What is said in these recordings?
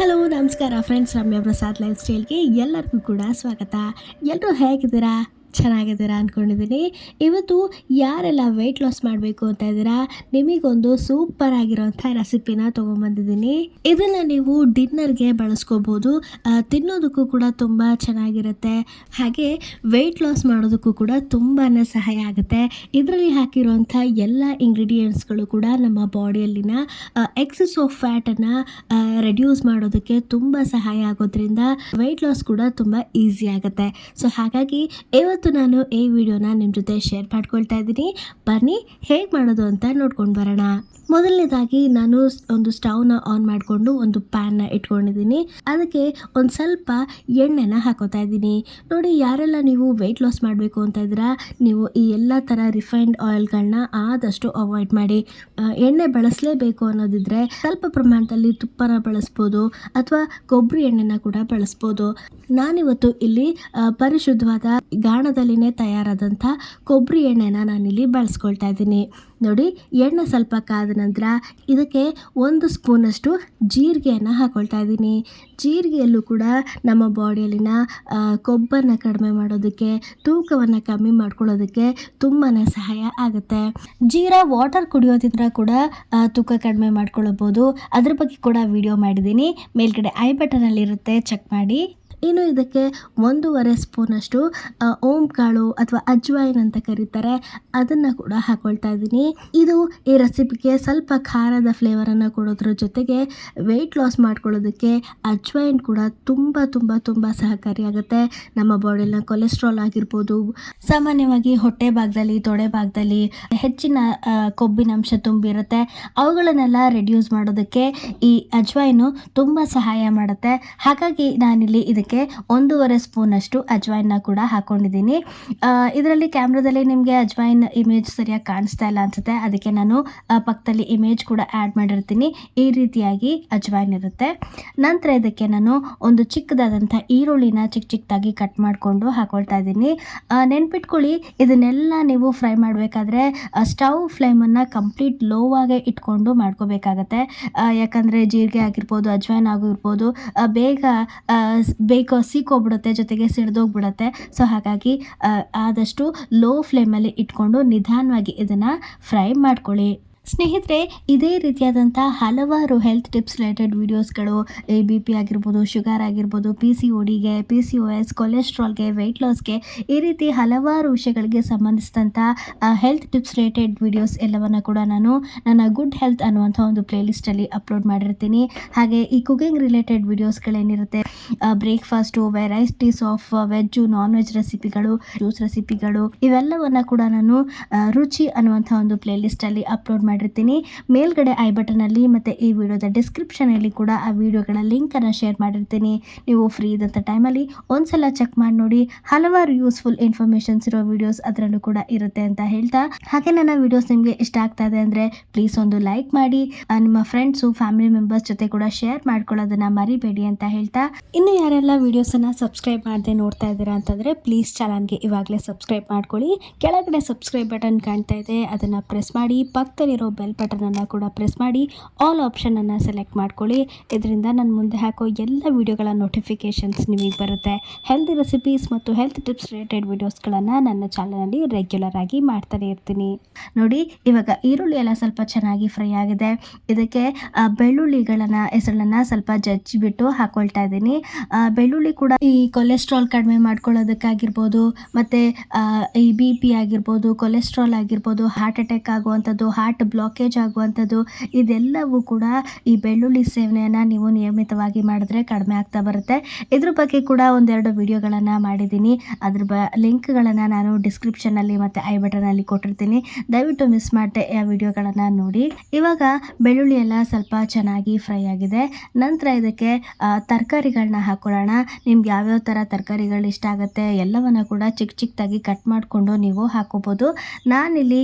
Hello ನಮಸ್ಕಾರ friends Ramya Prasad life ಸ್ಟೈಲ್ಗೆ ಎಲ್ಲರಿಗೂ ಕೂಡ ಸ್ವಾಗತ. ಎಲ್ಲರೂ ಹೇಗಿದ್ದೀರಾ? ಚೆನ್ನಾಗಿದ್ದೀರಾ ಅಂದ್ಕೊಂಡಿದ್ದೀನಿ. ಇವತ್ತು ಯಾರೆಲ್ಲ ವೆಯ್ಟ್ ಲಾಸ್ ಮಾಡಬೇಕು ಅಂತ ಇದ್ದೀರಾ? ನಿಮಗೊಂದು ಸೂಪರ್ ಆಗಿರೋಂಥ ರೆಸಿಪಿನ ತೊಗೊಂಬಂದಿದ್ದೀನಿ. ಇದನ್ನು ನೀವು ಡಿನ್ನರ್ಗೆ ಬಳಸ್ಕೋಬೋದು. ತಿನ್ನೋದಕ್ಕೂ ಕೂಡ ತುಂಬ ಚೆನ್ನಾಗಿರುತ್ತೆ. ಹಾಗೆ ವೆಯ್ಟ್ ಲಾಸ್ ಮಾಡೋದಕ್ಕೂ ಕೂಡ ತುಂಬಾ ಸಹಾಯ ಆಗುತ್ತೆ. ಇದರಲ್ಲಿ ಹಾಕಿರುವಂಥ ಎಲ್ಲ ಇಂಗ್ರೀಡಿಯೆಂಟ್ಸ್ಗಳು ಕೂಡ ನಮ್ಮ ಬಾಡಿಯಲ್ಲಿನ ಎಕ್ಸಸ್ ಆಫ್ ಫ್ಯಾಟನ್ನು ರೆಡ್ಯೂಸ್ ಮಾಡೋದಕ್ಕೆ ತುಂಬ ಸಹಾಯ ಆಗೋದ್ರಿಂದ ವೆಯ್ಟ್ ಲಾಸ್ ಕೂಡ ತುಂಬ ಈಸಿ ಆಗುತ್ತೆ. ಸೊ ಹಾಗಾಗಿ ಇವತ್ತು ನಾನು ಈ ವಿಡಿಯೋನ ನಿಮ್ಮ ಜೊತೆ ಶೇರ್ ಮಾಡ್ಕೊಳ್ತಾ ಇದ್ದೀನಿ. ಬನ್ನಿ ಹೇಗೆ ಮಾಡೋದು ಅಂತ ನೋಡ್ಕೊಂಡು ಬರೋಣ. ಮೊದಲನೇದಾಗಿ ನಾನು ಒಂದು ಸ್ಟವ್ನ ಆನ್ ಮಾಡಿಕೊಂಡು ಒಂದು ಪ್ಯಾನ್ನ ಇಟ್ಕೊಂಡಿದ್ದೀನಿ. ಅದಕ್ಕೆ ಒಂದು ಸ್ವಲ್ಪ ಎಣ್ಣೆನ ಹಾಕೋತಾ ಇದ್ದೀನಿ. ನೋಡಿ, ಯಾರೆಲ್ಲ ನೀವು ವೆಯ್ಟ್ ಲಾಸ್ ಮಾಡಬೇಕು ಅಂತ ಇದ್ದೀರಾ, ನೀವು ಈ ಎಲ್ಲ ಥರ ರಿಫೈನ್ಡ್ ಆಯಿಲ್ಗಳನ್ನ ಆದಷ್ಟು ಅವಾಯ್ಡ್ ಮಾಡಿ. ಎಣ್ಣೆ ಬಳಸಲೇಬೇಕು ಅನ್ನೋದಿದ್ರೆ ಸ್ವಲ್ಪ ಪ್ರಮಾಣದಲ್ಲಿ ತುಪ್ಪನ ಬಳಸ್ಬೋದು ಅಥವಾ ಕೊಬ್ಬರಿ ಎಣ್ಣೆನ ಕೂಡ ಬಳಸ್ಬೋದು. ನಾನಿವತ್ತು ಇಲ್ಲಿ ಪರಿಶುದ್ಧವಾದ ಗಾಣದಲ್ಲಿನೇ ತಯಾರಾದಂಥ ಕೊಬ್ಬರಿ ಎಣ್ಣೆನ ನಾನಿಲ್ಲಿ ಬಳಸ್ಕೊಳ್ತಾ ಇದ್ದೀನಿ. ನೋಡಿ, ಎಣ್ಣೆ ಸ್ವಲ್ಪ ಕಾದ ನಂತರ ಇದಕ್ಕೆ ಒಂದು ಸ್ಪೂನಷ್ಟು ಜೀರಿಗೆಯನ್ನು ಹಾಕೊಳ್ತಾ ಇದ್ದೀನಿ. ಜೀರಿಗೆಯಲ್ಲೂ ಕೂಡ ನಮ್ಮ ಬಾಡಿಯಲ್ಲಿನ ಕೊಬ್ಬನ್ನು ಕಡಿಮೆ ಮಾಡೋದಕ್ಕೆ, ತೂಕವನ್ನು ಕಮ್ಮಿ ಮಾಡ್ಕೊಳ್ಳೋದಕ್ಕೆ ತುಂಬಾ ಸಹಾಯ ಆಗುತ್ತೆ. ಜೀರಾ ವಾಟರ್ ಕುಡಿಯೋದ್ರಿಂದ ಕೂಡ ತೂಕ ಕಡಿಮೆ ಮಾಡ್ಕೊಳ್ಳಬಹುದು ಅದ್ರ ಬಗ್ಗೆ ಕೂಡ ವಿಡಿಯೋ ಮಾಡಿದ್ದೀನಿ. ಮೇಲ್ಗಡೆ ಐ ಬಟನಲ್ಲಿರುತ್ತೆ ಚೆಕ್ ಮಾಡಿ. ಇನ್ನು ಇದಕ್ಕೆ ಒಂದೂವರೆ ಸ್ಪೂನಷ್ಟು ಓಂ ಕಾಳು ಅಥವಾ ಅಜ್ವಾಯಿನ್ ಅಂತ ಕರೀತಾರೆ. ಅದನ್ನು ಕೂಡ ಹಾಕೊಳ್ತಾ ಇದ್ದೀನಿ. ಇದು ಈ ರೆಸಿಪಿಗೆ ಸ್ವಲ್ಪ ಖಾರದ ಫ್ಲೇವರನ್ನು ಕೊಡೋದ್ರ ಜೊತೆಗೆ ವೆಯ್ಟ್ ಲಾಸ್ ಮಾಡ್ಕೊಳ್ಳೋದಕ್ಕೆ ಅಜ್ವಾಯಿನ್ ಕೂಡ ತುಂಬ ತುಂಬ ತುಂಬ ಸಹಕಾರಿಯಾಗುತ್ತೆ ನಮ್ಮ ಬಾಡಿಲಿನ ಕೊಲೆಸ್ಟ್ರಾಲ್ ಆಗಿರ್ಬೋದು, ಸಾಮಾನ್ಯವಾಗಿ ಹೊಟ್ಟೆ ಭಾಗದಲ್ಲಿ, ತೊಡೆ ಭಾಗದಲ್ಲಿ ಹೆಚ್ಚಿನ ಕೊಬ್ಬಿನಾಂಶ ತುಂಬಿರುತ್ತೆ. ಅವುಗಳನ್ನೆಲ್ಲ ರೆಡ್ಯೂಸ್ ಮಾಡೋದಕ್ಕೆ ಈ ಅಜ್ವಾಯಿನು ತುಂಬ ಸಹಾಯ ಮಾಡುತ್ತೆ. ಹಾಗಾಗಿ ನಾನಿಲ್ಲಿ ಇದಕ್ಕೆ ಒಂದೂವರೆ ಸ್ಪೂನಷ್ಟು ಅಜ್ವಾಯಿನ್ನ ಕೂಡ ಹಾಕೊಂಡಿದ್ದೀನಿ. ಇದರಲ್ಲಿ ಕ್ಯಾಮ್ರಾದಲ್ಲಿ ನಿಮಗೆ ಅಜ್ವಾಯಿನ್ ಇಮೇಜ್ ಸರಿಯಾಗಿ ಕಾಣಿಸ್ತಾ ಇಲ್ಲ ಅನ್ಸುತ್ತೆ. ಅದಕ್ಕೆ ನಾನು ಪಕ್ಕದಲ್ಲಿ ಇಮೇಜ್ ಕೂಡ ಆ್ಯಡ್ ಮಾಡಿರ್ತೀನಿ. ಈ ರೀತಿಯಾಗಿ ಅಜ್ವಾಯಿನ್ ಇರುತ್ತೆ. ನಂತರ ಇದಕ್ಕೆ ನಾನು ಒಂದು ಚಿಕ್ಕದಾದಂಥ ಈರುಳ್ಳಿನ ಚಿಕ್ಕ ಚಿಕ್ಕದಾಗಿ ಕಟ್ ಮಾಡಿಕೊಂಡು ಹಾಕೊಳ್ತಾ ಇದ್ದೀನಿ. ನೆನ್ಪಿಟ್ಕೊಳ್ಳಿ, ಇದನ್ನೆಲ್ಲ ನೀವು ಫ್ರೈ ಮಾಡಬೇಕಾದ್ರೆ ಸ್ಟವ್ ಫ್ಲೇಮನ್ನು ಕಂಪ್ಲೀಟ್ ಲೋ ಆಗಿ ಇಟ್ಕೊಂಡು ಮಾಡ್ಕೋಬೇಕಾಗತ್ತೆ. ಯಾಕಂದರೆ ಜೀರಿಗೆ ಆಗಿರ್ಬೋದು, ಅಜ್ವಾಯಿನ್ ಆಗಿರ್ಬೋದು ಬೇಗ ಬೇಗ ಬೇಗ ಸೀಕೋಗ್ಬಿಡುತ್ತೆ ಜೊತೆಗೆ ಸಿಡ್ದೋಗ್ಬಿಡುತ್ತೆ. ಸೊ ಹಾಗಾಗಿ ಆದಷ್ಟು ಲೋ ಫ್ಲೇಮಲ್ಲಿ ಇಟ್ಕೊಂಡು ನಿಧಾನವಾಗಿ ಇದನ್ನು ಫ್ರೈ ಮಾಡ್ಕೊಳ್ಳಿ. ಸ್ನೇಹಿತರೆ, ಇದೇ ರೀತಿಯಾದಂಥ ಹಲವಾರು ಹೆಲ್ತ್ ಟಿಪ್ಸ್ ರಿಲೇಟೆಡ್ ವೀಡಿಯೋಸ್ಗಳು ಎ ಬಿ ಪಿ ಆಗಿರ್ಬೋದು, ಶುಗರ್ ಆಗಿರ್ಬೋದು ಪಿ ಸಿ ಒಡಿಗೆ ಪಿ ಸಿ ಒ ಎಸ್ ಕೊಲೆಸ್ಟ್ರಾಲ್ಗೆ ವೆಯ್ಟ್ ಲಾಸ್ಗೆ ಈ ರೀತಿ ಹಲವಾರು ವಿಷಯಗಳಿಗೆ ಸಂಬಂಧಿಸಿದಂಥ ಹೆಲ್ತ್ ಟಿಪ್ಸ್ ರಿಲೇಟೆಡ್ ವೀಡಿಯೋಸ್ ಎಲ್ಲವನ್ನು ಕೂಡ ನಾನು ನನ್ನ ಗುಡ್ ಹೆಲ್ತ್ ಅನ್ನುವಂಥ ಒಂದು ಪ್ಲೇಲಿಸ್ಟಲ್ಲಿ ಅಪ್ಲೋಡ್ ಮಾಡಿರ್ತೀನಿ. ಹಾಗೆ ಈ cooking related ವೀಡಿಯೋಸ್ಗಳೇನಿರುತ್ತೆ breakfast varieties of veg non veg ರೆಸಿಪಿಗಳು juice ರೆಸಿಪಿಗಳು ಇವೆಲ್ಲವನ್ನು ಕೂಡ ನಾನು ರುಚಿ ಅನ್ನುವಂಥ ಒಂದು ಪ್ಲೇಲಿಸ್ಟಲ್ಲಿ ಅಪ್ಲೋಡ್ ಮಾಡಿರ್ತೀನಿ. ಮೇಲ್ಗಡೆ ಐ ಬಟನಲ್ಲಿ ಮತ್ತು ಈ ವಿಡಿಯೋದ ಡಿಸ್ಕ್ರಿಪ್ಷನಲ್ಲಿ ಕೂಡ ಆ ವಿಡಿಯೋಗಳ ಲಿಂಕನ್ನು ಶೇರ್ ಮಾಡಿರ್ತೀನಿ. ನೀವು ಫ್ರೀ ಇದ್ದಂಥ ಟೈಮಲ್ಲಿ ಒಂದ್ಸಲ ಚೆಕ್ ಮಾಡಿ ನೋಡಿ. ಹಲವಾರು ಯೂಸ್ಫುಲ್ ಇನ್ಫಾರ್ಮೇಷನ್ಸ್ ಇರೋ ವಿಡಿಯೋಸ್ ಅದರಲ್ಲೂ ಕೂಡ ಇರುತ್ತೆ ಅಂತ ಹೇಳ್ತಾ. ಹಾಗೆ ನನ್ನ ವಿಡಿಯೋಸ್ ನಿಮಗೆ ಇಷ್ಟ ಆಗ್ತಾ ಇದೆ ಅಂದರೆ ಪ್ಲೀಸ್ ಒಂದು ಲೈಕ್ ಮಾಡಿ. ನಿಮ್ಮ ಫ್ರೆಂಡ್ಸು ಫ್ಯಾಮಿಲಿ ಮೆಂಬರ್ಸ್ ಜೊತೆ ಕೂಡ ಶೇರ್ ಮಾಡ್ಕೊಳ್ಳೋದನ್ನ ಮರಿಬೇಡಿ ಅಂತ ಹೇಳ್ತಾ. ಇನ್ನು ಯಾರೆಲ್ಲ ವಿಡಿಯೋಸನ್ನು ಸಬ್ಸ್ಕ್ರೈಬ್ ಮಾಡದೆ ನೋಡ್ತಾ ಇದ್ದೀರಾ ಅಂತಂದರೆ ಪ್ಲೀಸ್ ಚಾನಲ್ಗೆ ಇವಾಗಲೇ ಸಬ್ಸ್ಕ್ರೈಬ್ ಮಾಡ್ಕೊಳ್ಳಿ. ಕೆಳಗಡೆ ಸಬ್ಸ್ಕ್ರೈಬ್ ಬಟನ್ ಕಾಣ್ತಾ ಇದೆ. ಅದನ್ನು ಪ್ರೆಸ್ ಮಾಡಿ. ಪಕ್ಕದಲ್ಲಿರೋ ಬೆಲ್ ಬಟನನ್ನು ಕೂಡ ಪ್ರೆಸ್ ಮಾಡಿ ಆಲ್ ಆಪ್ಷನನ್ನು ಸೆಲೆಕ್ಟ್ ಮಾಡ್ಕೊಳ್ಳಿ. ಇದರಿಂದ ನಾನು ಮುಂದೆ ಹಾಕೋ ಎಲ್ಲ ವಿಡಿಯೋಗಳ ನೋಟಿಫಿಕೇಷನ್ಸ್ ನಿಮಗೆ ಬರುತ್ತೆ. ಹೆಲ್ತ್ ರೆಸಿಪೀಸ್ ಮತ್ತು ಹೆಲ್ತ್ ಟಿಪ್ಸ್ ರಿಲೇಟೆಡ್ ವೀಡಿಯೋಸ್ಗಳನ್ನು ನನ್ನ ಚಾನಲಲ್ಲಿ ರೆಗ್ಯುಲರ್ ಆಗಿ ಮಾಡ್ತಾನೆ ಇರ್ತೀನಿ. ನೋಡಿ, ಇವಾಗ ಈರುಳ್ಳಿ ಎಲ್ಲ ಸ್ವಲ್ಪ ಚೆನ್ನಾಗಿ ಫ್ರೈ ಆಗಿದೆ. ಇದಕ್ಕೆ ಬೆಳ್ಳುಳ್ಳಿಗಳನ್ನು, ಹೆಸರನ್ನ ಸ್ವಲ್ಪ ಜಜ್ಜಿಬಿಟ್ಟು ಹಾಕೊಳ್ತಾ ಇದ್ದೀನಿ. ಬೆಳ್ಳುಳ್ಳಿ ಕೂಡ ಈ ಕೊಲೆಸ್ಟ್ರಾಲ್ ಕಡಿಮೆ ಮಾಡ್ಕೊಳ್ಳೋದಕ್ಕಾಗಿರ್ಬೋದು, ಮತ್ತು ಈ ಬಿ ಪಿ ಆಗಿರ್ಬೋದು ಕೊಲೆಸ್ಟ್ರಾಲ್ ಆಗಿರ್ಬೋದು ಹಾರ್ಟ್ ಅಟ್ಯಾಕ್ ಆಗುವಂಥದ್ದು ಹಾರ್ಟ್ ಬ್ಲಾಕೇಜ್ ಆಗುವಂಥದ್ದು, ಇದೆಲ್ಲವೂ ಕೂಡ ಈ ಬೆಳ್ಳುಳ್ಳಿ ಸೇವನೆಯನ್ನು ನೀವು ನಿಯಮಿತವಾಗಿ ಮಾಡಿದ್ರೆ ಕಡಿಮೆ ಆಗ್ತಾ ಬರುತ್ತೆ. ಇದ್ರ ಬಗ್ಗೆ ಕೂಡ ಒಂದೆರಡು ವಿಡಿಯೋಗಳನ್ನು ಮಾಡಿದ್ದೀನಿ. ಅದ್ರ ಬ, ಲಿಂಕ್ಗಳನ್ನು ನಾನು ಡಿಸ್ಕ್ರಿಪ್ಷನ್ನಲ್ಲಿ ಮತ್ತು ಐ ಬಟನಲ್ಲಿ ಕೊಟ್ಟಿರ್ತೀನಿ. ದಯವಿಟ್ಟು ಮಿಸ್ ಮಾಡದೆ ಆ ವಿಡಿಯೋಗಳನ್ನು ನೋಡಿ. ಇವಾಗ ಬೆಳ್ಳುಳ್ಳಿ ಎಲ್ಲ ಸ್ವಲ್ಪ ಚೆನ್ನಾಗಿ ಫ್ರೈ ಆಗಿದೆ. ನಂತರ ಇದಕ್ಕೆ ತರಕಾರಿಗಳನ್ನ ಹಾಕೊಳ್ಳೋಣ. ನಿಮ್ಗೆ ಯಾವ್ಯಾವ ಥರ ತರಕಾರಿಗಳು ಇಷ್ಟ ಆಗುತ್ತೆ ಎಲ್ಲವನ್ನು ಕೂಡ ಚಿಕ್ಕ ಚಿಕ್ಕದಾಗಿ ಕಟ್ ಮಾಡಿಕೊಂಡು ನೀವು ಹಾಕೋಬೋದು. ನಾನಿಲ್ಲಿ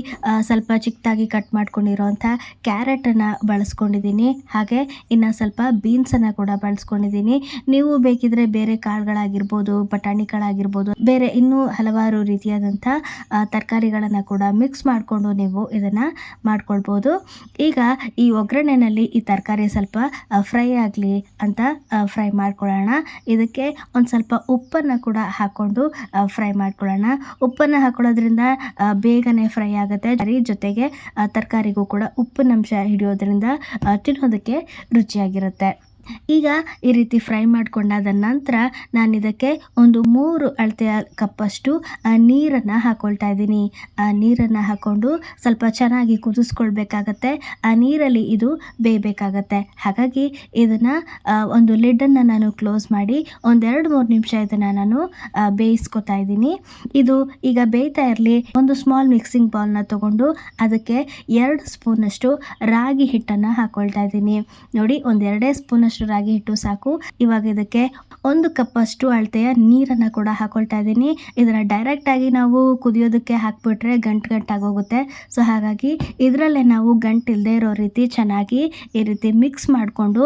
ಸ್ವಲ್ಪ ಚಿಕ್ಕದಾಗಿ ಕಟ್ ಮಾಡ್ಕೊಂಡು ಇಟ್ಕೊಂಡಿರೋಂಥ ಕ್ಯಾರೆಟನ್ನು ಬಳಸ್ಕೊಂಡಿದ್ದೀನಿ. ಹಾಗೆ ಇನ್ನು ಸ್ವಲ್ಪ ಬೀನ್ಸನ್ನು ಕೂಡ ಬಳಸ್ಕೊಂಡಿದ್ದೀನಿ. ನೀವು ಬೇಕಿದ್ರೆ ಬೇರೆ ಕಾಳುಗಳಾಗಿರ್ಬೋದು, ಬಟಾಣಿ ಕಾಳಾಗಿರ್ಬೋದು, ಬೇರೆ ಇನ್ನೂ ಹಲವಾರು ರೀತಿಯಾದಂಥ ತರಕಾರಿಗಳನ್ನು ಕೂಡ ಮಿಕ್ಸ್ ಮಾಡಿಕೊಂಡು ನೀವು ಇದನ್ನು ಮಾಡ್ಕೊಳ್ಬೋದು. ಈಗ ಈ ಒಗ್ಗರಣೆಯಲ್ಲಿ ಈ ತರಕಾರಿ ಸ್ವಲ್ಪ ಫ್ರೈ ಆಗಲಿ ಅಂತ ಫ್ರೈ ಮಾಡ್ಕೊಳ್ಳೋಣ. ಇದಕ್ಕೆ ಒಂದು ಸ್ವಲ್ಪ ಉಪ್ಪನ್ನು ಕೂಡ ಹಾಕ್ಕೊಂಡು ಫ್ರೈ ಮಾಡ್ಕೊಳ್ಳೋಣ. ಉಪ್ಪನ್ನು ಹಾಕೊಳ್ಳೋದ್ರಿಂದ ಬೇಗನೆ ಫ್ರೈ ಆಗುತ್ತೆ. ಜೊತೆಗೆ ಜೊತೆಗೆ ತರಕಾರಿಗೂ ಕೂಡ ಉಪ್ಪಿನಂಶ ಹಿಡಿಯೋದ್ರಿಂದ ತಿನ್ನೋದಕ್ಕೆ ರುಚಿಯಾಗಿರುತ್ತೆ. ಈಗ ಈ ರೀತಿ ಫ್ರೈ ಮಾಡಿಕೊಂಡಾದ ನಂತರ ನಾನು ಇದಕ್ಕೆ ಒಂದು ಮೂರು ಅಳತೆಯ ಕಪ್ಪಷ್ಟು ನೀರನ್ನು ಹಾಕ್ಕೊಳ್ತಾ ಇದ್ದೀನಿ. ಆ, ನೀರನ್ನು ಹಾಕ್ಕೊಂಡು ಸ್ವಲ್ಪ ಚೆನ್ನಾಗಿ ಕುದಿಸ್ಕೊಳ್ಬೇಕಾಗತ್ತೆ. ಆ, ನೀರಲ್ಲಿ ಇದು ಬೇಯಬೇಕಾಗತ್ತೆ. ಹಾಗಾಗಿ ಇದನ್ನು ಒಂದು ಲಿಡ್ಡನ್ನು ನಾನು ಕ್ಲೋಸ್ ಮಾಡಿ ಒಂದೆರಡು ಮೂರು ನಿಮಿಷ ಇದನ್ನು ನಾನು ಬೇಯಿಸ್ಕೊತಾ ಇದ್ದೀನಿ. ಇದು ಈಗ ಬೇಯ್ತಾ ಇರಲಿ, ಒಂದು ಸ್ಮಾಲ್ ಮಿಕ್ಸಿಂಗ್ ಬೌಲ್ನ ತೊಗೊಂಡು ಅದಕ್ಕೆ ಎರಡು ಸ್ಪೂನಷ್ಟು ರಾಗಿ ಹಿಟ್ಟನ್ನು ಹಾಕ್ಕೊಳ್ತಾ ಇದ್ದೀನಿ. ನೋಡಿ, ಒಂದೆರಡೇ ಸ್ಪೂನಷ್ಟು ರಾಗಿ ಹಿಟ್ಟು ಸಾಕು. ಇವಾಗ ಇದಕ್ಕೆ ಒಂದು ಕಪ್ಪಷ್ಟು ಅಳತೆಯ ನೀರನ್ನು ಕೂಡ ಹಾಕೊಳ್ತಾ ಇದ್ದೀನಿ. ಇದನ್ನು ಡೈರೆಕ್ಟಾಗಿ ನಾವು ಕುದಿಯೋದಕ್ಕೆ ಹಾಕ್ಬಿಟ್ರೆ ಗಂಟು ಗಂಟಾಗೋಗುತ್ತೆ ಸೊ ಹಾಗಾಗಿ ಇದರಲ್ಲೇ ನಾವು ಗಂಟು ಇಲ್ಲದೆ ಇರೋ ರೀತಿ ಚೆನ್ನಾಗಿ ಈ ರೀತಿ ಮಿಕ್ಸ್ ಮಾಡಿಕೊಂಡು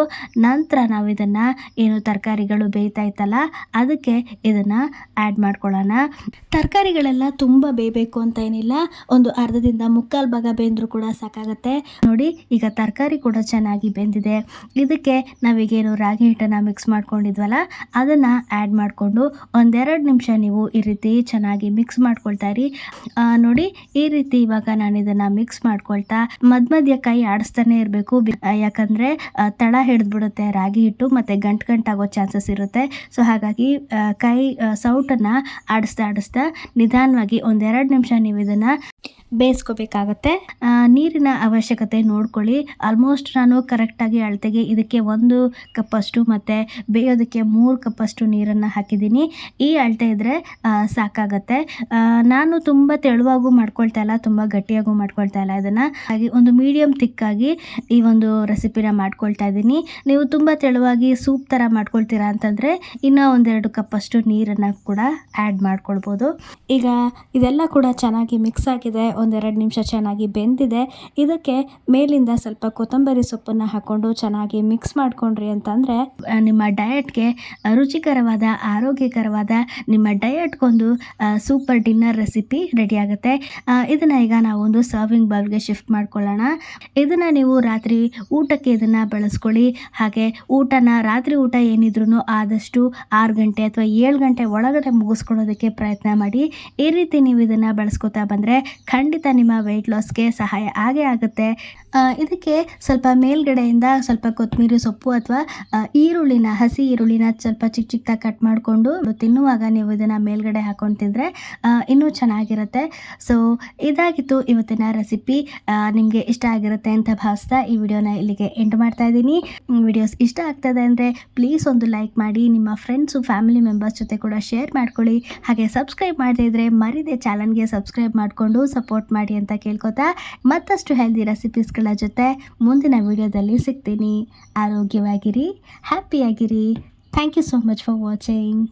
ನಂತರ ನಾವು ಇದನ್ನು ಏನು ತರಕಾರಿಗಳು ಬೇಯ್ತಾ ಇತ್ತಲ್ಲ, ಅದಕ್ಕೆ ಇದನ್ನು ಆ್ಯಡ್ ಮಾಡ್ಕೊಳ್ಳೋಣ. ತರಕಾರಿಗಳೆಲ್ಲ ತುಂಬ ಬೇಯಬೇಕು ಅಂತ ಏನಿಲ್ಲ. ಒಂದು ಅರ್ಧದಿಂದ ಮುಕ್ಕಾಲು ಭಾಗ ಬೆಂದರೂ ಕೂಡ ಸಾಕಾಗುತ್ತೆ. ನೋಡಿ, ಈಗ ತರಕಾರಿ ಕೂಡ ಚೆನ್ನಾಗಿ ಬೆಂದಿದೆ. ಇದಕ್ಕೆ ನಾವೀಗೇನು ರಾಗಿ ಹಿಟ್ಟನ್ನು ಮಿಕ್ಸ್ ಮಾಡ್ಕೊಂಡಿದ್ವಲ್ಲ, ಅದನ್ನು ಆ್ಯಡ್ ಮಾಡಿಕೊಂಡು ಒಂದೆರಡು ನಿಮಿಷ ನೀವು ಈ ರೀತಿ ಚೆನ್ನಾಗಿ ಮಿಕ್ಸ್ ಮಾಡ್ಕೊಳ್ತಾ ಇರಿ. ನೋಡಿ, ಈ ರೀತಿ ಇವಾಗ ನಾನು ಇದನ್ನು ಮಿಕ್ಸ್ ಮಾಡ್ಕೊಳ್ತಾ ಮಧ್ಯ ಮಧ್ಯ ಕೈ ಆಡಿಸ್ತಾನೆ ಇರಬೇಕು. ಯಾಕಂದರೆ ತಳ ಹಿಡಿದ್ಬಿಡುತ್ತೆ ರಾಗಿ ಹಿಟ್ಟು ಮತ್ತು ಗಂಟು ಗಂಟಾಗೋ ಚಾನ್ಸಸ್ ಇರುತ್ತೆ. ಸೊ ಹಾಗಾಗಿ ಕೈ ಸೌಟನ್ನು ಆಡಿಸ್ತಾ ಆಡಿಸ್ತಾ ನಿಧಾನವಾಗಿ ಒಂದೆರಡು ನಿಮಿಷ ನೀವು ಇದನ್ನು ಬೇಯಿಸ್ಕೋಬೇಕಾಗತ್ತೆ. ನೀರಿನ ಅವಶ್ಯಕತೆ ನೋಡ್ಕೊಳ್ಳಿ. ಆಲ್ಮೋಸ್ಟ್ ನಾನು ಕರೆಕ್ಟಾಗಿ ಅಳತೆಗೆ ಇದಕ್ಕೆ ಒಂದು ಕಪ್ಪಷ್ಟು ಮತ್ತು ಬೇಯೋದಕ್ಕೆ ಮೂರು ಕಪ್ಪಷ್ಟು ನೀರನ್ನು ಹಾಕಿದ್ದೀನಿ. ಈ ಅಳತೆ ಇದ್ದರೆ ಸಾಕಾಗತ್ತೆ. ನಾನು ತುಂಬ ತೆಳುವಾಗೂ ಮಾಡ್ಕೊಳ್ತಾ ಇಲ್ಲ, ತುಂಬ ಗಟ್ಟಿಯಾಗೂ ಮಾಡ್ಕೊಳ್ತಾ ಇಲ್ಲ ಇದನ್ನು. ಹಾಗೆ ಒಂದು ಮೀಡಿಯಮ್ ತಿಕ್ಕಾಗಿ ಈ ಒಂದು ರೆಸಿಪಿನ ಮಾಡ್ಕೊಳ್ತಾ ಇದ್ದೀನಿ. ನೀವು ತುಂಬ ತೆಳುವಾಗಿ ಸೂಪ್ ಥರ ಮಾಡ್ಕೊಳ್ತೀರಾ ಅಂತಂದರೆ ಇನ್ನೂ ಒಂದೆರಡು ಕಪ್ಪಷ್ಟು ನೀರನ್ನು ಕೂಡ ಆ್ಯಡ್ ಮಾಡ್ಕೊಳ್ಬೋದು. ಈಗ ಇದೆಲ್ಲ ಕೂಡ ಚೆನ್ನಾಗಿ ಮಿಕ್ಸ್ ಆಗಿದೆ. ಒಂದೆರಡು ನಿಮಿಷ ಚೆನ್ನಾಗಿ ಬೆಂದಿದೆ. ಇದಕ್ಕೆ ಮೇಲಿಂದ ಸ್ವಲ್ಪ ಕೊತ್ತಂಬರಿ ಸೊಪ್ಪನ್ನು ಹಾಕ್ಕೊಂಡು ಚೆನ್ನಾಗಿ ಮಿಕ್ಸ್ ಮಾಡ್ಕೊಂಡ್ರಿ ಅಂತಂದರೆ ನಿಮ್ಮ ಡಯಟ್ಗೆ ರುಚಿಕರವಾದ, ಆರೋಗ್ಯಕರವಾದ ನಿಮ್ಮ ಡಯಟ್ಗೊಂದು ಸೂಪರ್ ಡಿನ್ನರ್ ರೆಸಿಪಿ ರೆಡಿ ಆಗುತ್ತೆ. ಇದನ್ನು ಈಗ ನಾವು ಒಂದು ಸರ್ವಿಂಗ್ ಬೌಲ್ಗೆ ಶಿಫ್ಟ್ ಮಾಡ್ಕೊಳ್ಳೋಣ. ಇದನ್ನು ನೀವು ರಾತ್ರಿ ಊಟಕ್ಕೆ ಇದನ್ನು ಬಳಸ್ಕೊಳ್ಳಿ. ಹಾಗೆ ಊಟನ, ರಾತ್ರಿ ಊಟ ಏನಿದ್ರು ಆದಷ್ಟು ಆರು ಗಂಟೆ ಅಥವಾ ಏಳು ಗಂಟೆ ಒಳಗಡೆ ಮುಗಿಸ್ಕೊಳ್ಳೋದಕ್ಕೆ ಪ್ರಯತ್ನ ಮಾಡಿ. ಈ ರೀತಿ ನೀವು ಇದನ್ನು ಬಳಸ್ಕೊತಾ ಬಂದರೆ ಖಂಡಿತ ನಿಮ್ಮ ವೆಯ್ಟ್ ಲಾಸ್ಗೆ ಸಹಾಯ ಆಗೇ ಆಗುತ್ತೆ. ಇದಕ್ಕೆ ಸ್ವಲ್ಪ ಮೇಲ್ಗಡೆಯಿಂದ ಸ್ವಲ್ಪ ಕೊತ್ತಂಬರಿ ಸೊಪ್ಪು ಅಥವಾ ಈರುಳ್ಳಿನ, ಹಸಿ ಈರುಳ್ಳಿನ ಸ್ವಲ್ಪ ಚಿಕ್ಕ ಚಿಕ್ಕದಾಗಿ ಕಟ್ ಮಾಡಿಕೊಂಡು ತಿನ್ನುವಾಗ ನೀವು ಇದನ್ನು ಮೇಲ್ಗಡೆ ಹಾಕೊಂಡು ತಿಂದರೆ ಇನ್ನೂ ಚೆನ್ನಾಗಿರುತ್ತೆ. ಸೊ ಇದಾಗಿತ್ತು ಇವತ್ತಿನ ರೆಸಿಪಿ ನಿಮಗೆ ಇಷ್ಟ ಆಗಿರುತ್ತೆ ಅಂತ ಭಾವಿಸ್ತಾ ಈ ವಿಡಿಯೋನ ಇಲ್ಲಿಗೆ ಎಂಡ್ ಮಾಡ್ತಾ ಇದ್ದೀನಿ. ವಿಡಿಯೋಸ್ ಇಷ್ಟ ಆಗ್ತದೆ ಅಂದರೆ ಪ್ಲೀಸ್ ಒಂದು ಲೈಕ್ ಮಾಡಿ, ನಿಮ್ಮ ಫ್ರೆಂಡ್ಸು ಫ್ಯಾಮಿಲಿ ಮೆಂಬರ್ಸ್ ಜೊತೆ ಕೂಡ ಶೇರ್ ಮಾಡ್ಕೊಳ್ಳಿ. ಹಾಗೆ ಸಬ್ಸ್ಕ್ರೈಬ್ ಮಾಡದೇ ಇದ್ದರೆ ಮರಿದೆ ಚಾನಲ್ಗೆ ಸಬ್ಸ್ಕ್ರೈಬ್ ಮಾಡಿಕೊಂಡು ಸಪೋರ್ಟ್ ಮಾಡಿ ಅಂತ ಕೇಳ್ಕೊತಾ ಮತ್ತಷ್ಟು ಹೆಲ್ದಿ ರೆಸಿಪೀಸ್ಗಳ ಜೊತೆ ಮುಂದಿನ ವಿಡಿಯೋದಲ್ಲಿ ಸಿಗ್ತೀನಿ. ಆರೋಗ್ಯವಾಗಿರಿ ಹ್ಯಾಪಿಯಾಗಿರಿ thank you so much for watching